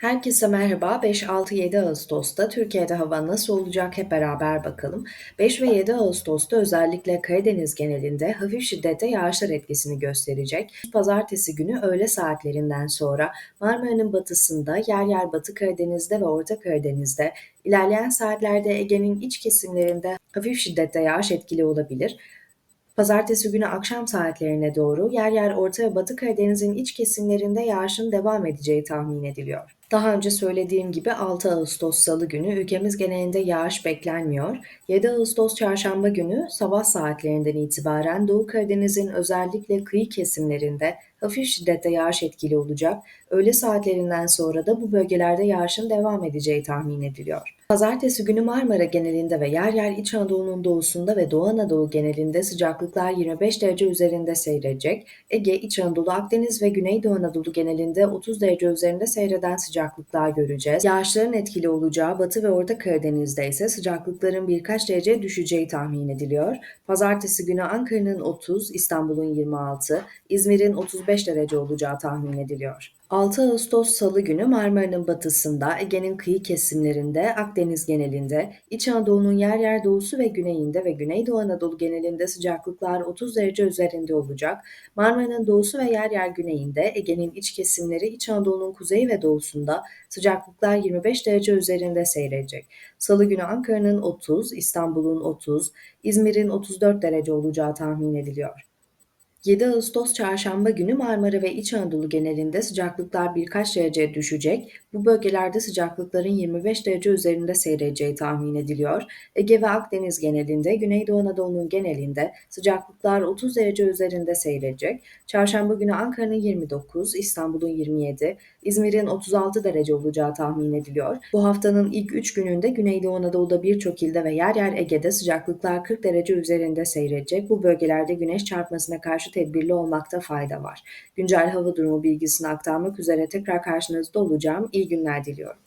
Herkese merhaba. 5-6-7 Ağustos'ta Türkiye'de hava nasıl olacak hep beraber bakalım. 5 ve 7 Ağustos'ta özellikle Karadeniz genelinde hafif şiddette yağışlar etkisini gösterecek. Pazartesi günü öğle saatlerinden sonra Marmara'nın batısında, yer yer Batı Karadeniz'de ve Orta Karadeniz'de, ilerleyen saatlerde Ege'nin iç kesimlerinde hafif şiddette yağış etkili olabilir. Pazartesi günü akşam saatlerine doğru yer yer Orta ve Batı Karadeniz'in iç kesimlerinde yağışın devam edeceği tahmin ediliyor. Daha önce söylediğim gibi 6 Ağustos Salı günü ülkemiz genelinde yağış beklenmiyor. 7 Ağustos Çarşamba günü sabah saatlerinden itibaren Doğu Karadeniz'in özellikle kıyı kesimlerinde hafif şiddette yağış etkili olacak. Öğle saatlerinden sonra da bu bölgelerde yağışın devam edeceği tahmin ediliyor. Pazartesi günü Marmara genelinde ve yer yer İç Anadolu'nun doğusunda ve Doğu Anadolu genelinde sıcaklıklar 25 derece üzerinde seyredecek. Ege, İç Anadolu, Akdeniz ve Güneydoğu Anadolu genelinde 30 derece üzerinde seyreden sıcaklıklar göreceğiz. Yağışların etkili olacağı Batı ve Orta Karadeniz'de ise sıcaklıkların birkaç derece düşeceği tahmin ediliyor. Pazartesi günü Ankara'nın 30, İstanbul'un 26, İzmir'in 35 derece olacağı tahmin ediliyor. 6 Ağustos Salı günü Marmara'nın batısında, Ege'nin kıyı kesimlerinde, Akdeniz genelinde, İç Anadolu'nun yer yer doğusu ve güneyinde ve Güneydoğu Anadolu genelinde sıcaklıklar 30 derece üzerinde olacak. Marmara'nın doğusu ve yer yer güneyinde, Ege'nin iç kesimleri, İç Anadolu'nun kuzeyi ve doğusunda sıcaklıklar 25 derece üzerinde seyredecek. Salı günü Ankara'nın 30, İstanbul'un 30, İzmir'in 34 derece olacağı tahmin ediliyor. 7 Ağustos Çarşamba günü Marmara ve İç Anadolu genelinde sıcaklıklar birkaç derece düşecek. Bu bölgelerde sıcaklıkların 25 derece üzerinde seyredeceği tahmin ediliyor. Ege ve Akdeniz genelinde, Güneydoğu Anadolu'nun genelinde sıcaklıklar 30 derece üzerinde seyredecek. Çarşamba günü Ankara'nın 29, İstanbul'un 27, İzmir'in 36 derece olacağı tahmin ediliyor. Bu haftanın ilk 3 gününde Güneydoğu Anadolu'da birçok ilde ve yer yer Ege'de sıcaklıklar 40 derece üzerinde seyredecek. Bu bölgelerde güneş çarpmasına karşı tedbirli olmakta fayda var. Güncel hava durumu bilgisini aktarmak üzere tekrar karşınızda olacağım. İyi günler diliyorum.